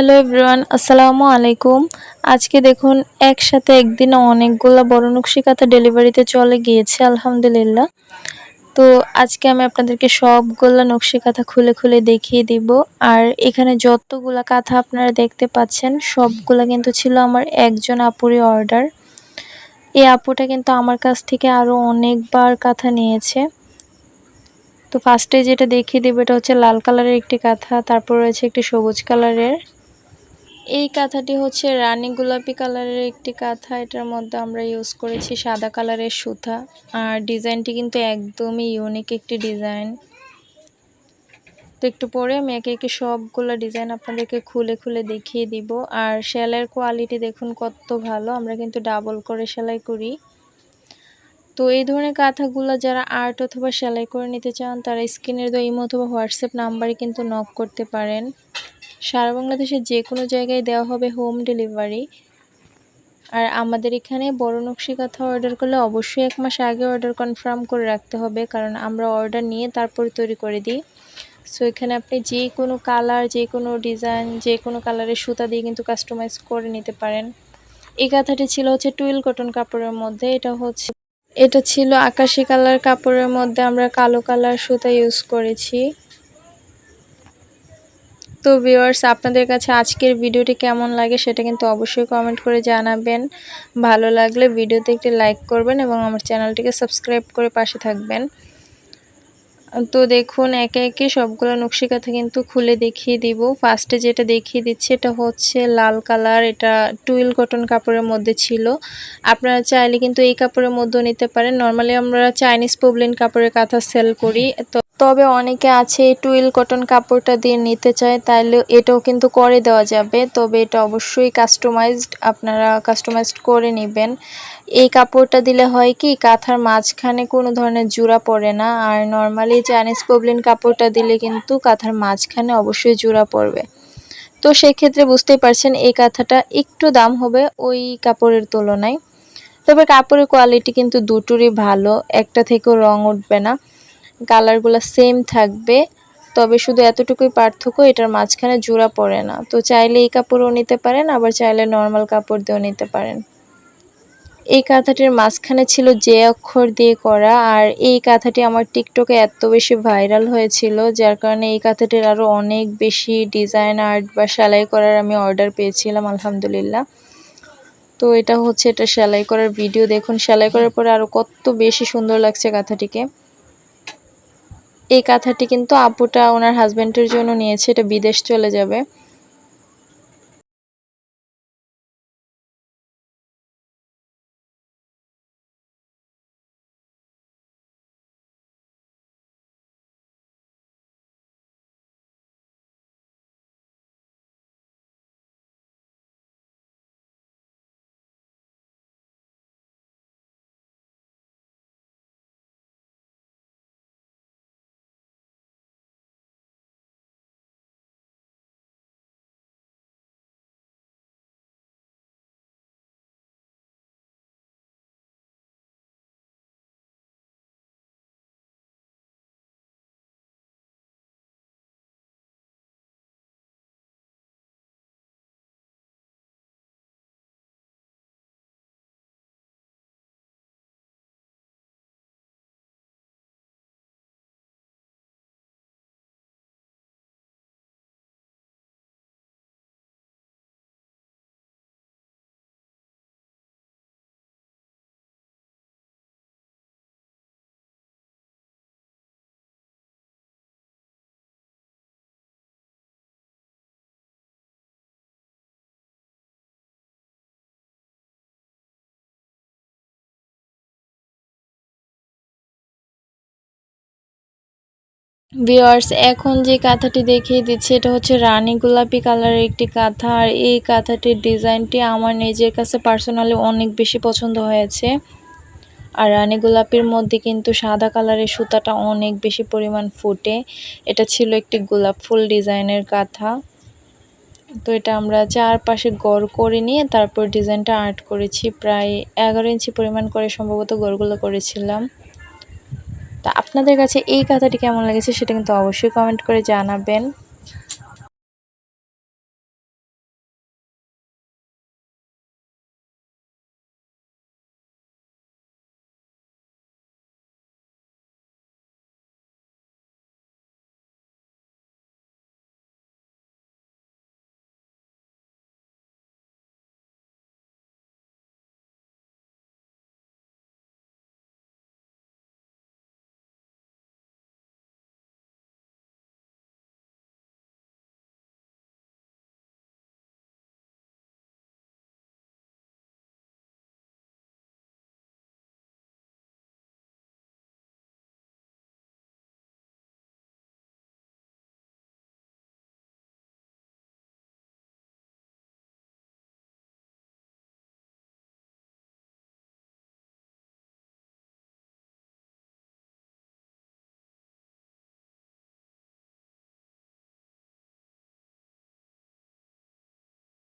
Hello everyone, আসসালামু আলাইকুম। আজকে দেখুন, একসাথে একদিনে অনেকগুলো বড় নকশি কাঁথা ডেলিভারিতে চলে গিয়েছে, আলহামদুলিল্লাহ। তো আজকে আমি আপনাদেরকে সবগুলো নকশি কাঁথা খুলে খুলে দেখিয়ে দিব। আর এখানে যতগুলো কাঁথা আপনারা দেখতে পাচ্ছেন, সবগুলো কিন্তু ছিল আমার একজন আপুরই অর্ডার। এই আপুটা কিন্তু আমার কাছ থেকে আরও অনেকবার কাঁথা নিয়েছে। তো ফার্স্টে যেটা দেখিয়ে দেবো, এটা হচ্ছে লাল কালারের একটি কাঁথা, তারপর রয়েছে একটি সবুজ কালারের। এই কাঁথাটি হচ্ছে রানী গোলাপি কালারের একটি কাঁথা। এটার মধ্যে আমরা ইউজ করেছি সাদা কালারের সুতা। আর ডিজাইনটি কিন্তু একদমই ইউনিক একটি ডিজাইন। তো একটু পরে আমি একে একে সবগুলো ডিজাইন আপনাদেরকে খুলে খুলে দেখিয়ে দিব। আর সেলাইয়ের কোয়ালিটি দেখুন কত ভালো, আমরা কিন্তু ডাবল করে সেলাই করি। তো এই ধরনের কাঁথাগুলো যারা আর্ট অথবা সেলাই করে নিতে চান, তারা স্ক্রিনের দো ইমো অথবা হোয়াটসঅ্যাপ নাম্বারে কিন্তু নক করতে পারেন। সারা বাংলাদেশের যে কোনো জায়গায় দেওয়া হবে হোম ডেলিভারি। আর আমাদের এখানে বড় নকশি কাঁথা অর্ডার করলে অবশ্যই এক মাস আগে অর্ডার কনফার্ম করে রাখতে হবে, কারণ আমরা অর্ডার নিয়ে তারপরে তৈরি করে দিই। সো এখানে আপনি যে কোনো কালার যে কোনো ডিজাইন যে কোনো কালারের সুতা দিয়ে কিন্তু কাস্টমাইজ করে নিতে পারেন। এই কাঁথাটি ছিল হচ্ছে টুইল কটন কাপড়ের মধ্যে, এটা হচ্ছে, এটা ছিল আকাশি কালার কাপড়ের মধ্যে আমরা কালো কালার সুতা ইউজ করেছি। তো ভিউয়ার্স আপনাদের কাছে আজকের ভিডিওটি কেমন লাগে সেটা কিন্তু অবশ্যই কমেন্ট করে জানাবেন। ভালো লাগলে ভিডিওতে একটি লাইক করবেন এবং আমার চ্যানেলটিকে সাবস্ক্রাইব করে পাশে থাকবেন। তো দেখুন, একে একে সবগুলো নকশি কাঁথা কিন্তু খুলে দেখিয়ে দিব। ফার্স্টে যেটা দেখিয়ে দিচ্ছি, এটা হচ্ছে লাল কালার। এটা টুইল কটন কাপড়ের মধ্যে ছিল। আপনারা চাইলে কিন্তু এই কাপড়ের মধ্যেও নিতে পারেন। নর্মালি আমরা চাইনিজ পবলিন কাপড়ের কাঁথা সেল করি। তো তবে অনেকে আছে টুইল কটন কাপড়টা দিয়ে নিতে চায়, তাইলে এটাও কিন্তু করে দেওয়া যাবে। তবে এটা অবশ্যই কাস্টমাইজড আপনারা কাস্টমাইজড করে নেবেন। এই কাপড়টা দিলে হয় কি, কাঁথার মাঝখানে কোনো ধরনের জোড়া পড়ে না। আর নর্মালি চাইনিজ পবলিন কাপড়টা দিলে কিন্তু কাঁথার মাঝখানে অবশ্যই জোড়া পড়বে। তো সেক্ষেত্রে বুঝতেই পারছেন এই কাঁথাটা একটু দাম হবে ওই কাপড়ের তুলনায়। তবে কাপড়ের কোয়ালিটি কিন্তু দুটোরই ভালো, একটা থেকেও রং উঠবে না। কালারগুলো সেম থাকবে, তবে শুধু এতটুকুই পার্থক্য, এটার মাঝখানে জোড়া পড়ে না। তো চাইলে এই কাপড়ও নিতে পারেন, আবার চাইলে নর্মাল কাপড় দিয়েও নিতে পারেন। এই কাঁথাটির মাঝখানে ছিল যে অক্ষর দিয়ে করা, আর এই কাঁথাটি আমার টিকটকে এত বেশি ভাইরাল হয়েছিল, যার কারণে এই কাঁথাটির আরও অনেক বেশি ডিজাইন আর্ট বা সেলাই করার আমি অর্ডার পেয়েছিলাম, আলহামদুলিল্লাহ। তো এটা হচ্ছে এটা সেলাই করার ভিডিও, দেখুন সেলাই করার পরে আরও কত বেশি সুন্দর লাগছে কাঁথাটিকে। এই কাঁথাটি কিন্তু আপুটা ওনার হাজব্যান্ডের জন্য নিয়েছে, এটা বিদেশ চলে যাবে। ভিওয়ার্স এখন যে কাঁথাটি দেখিয়ে দিচ্ছি, এটা হচ্ছে রানী গোলাপি কালারের একটি কাঁথা। আর এই কাঁথাটির ডিজাইনটি আমার নিজের কাছে পার্সোনালি অনেক বেশি পছন্দ হয়েছে। আর রানী গোলাপির মধ্যে কিন্তু সাদা কালারের সুতাটা অনেক বেশি পরিমাণ ফুটে। এটা ছিল একটি গোলাপ ফুল ডিজাইনের কাঁথা। তো এটা আমরা চারপাশে গড় করে নিয়ে তারপর ডিজাইনটা আর্ট করেছি। প্রায় এগারো ইঞ্চি পরিমাণ করে সম্ভবত গড়গুলো করেছিলাম। তা আপনাদের কাছে এই কথাটি কেমন লেগেছে সেটা কিন্তু অবশ্যই কমেন্ট করে জানাবেন।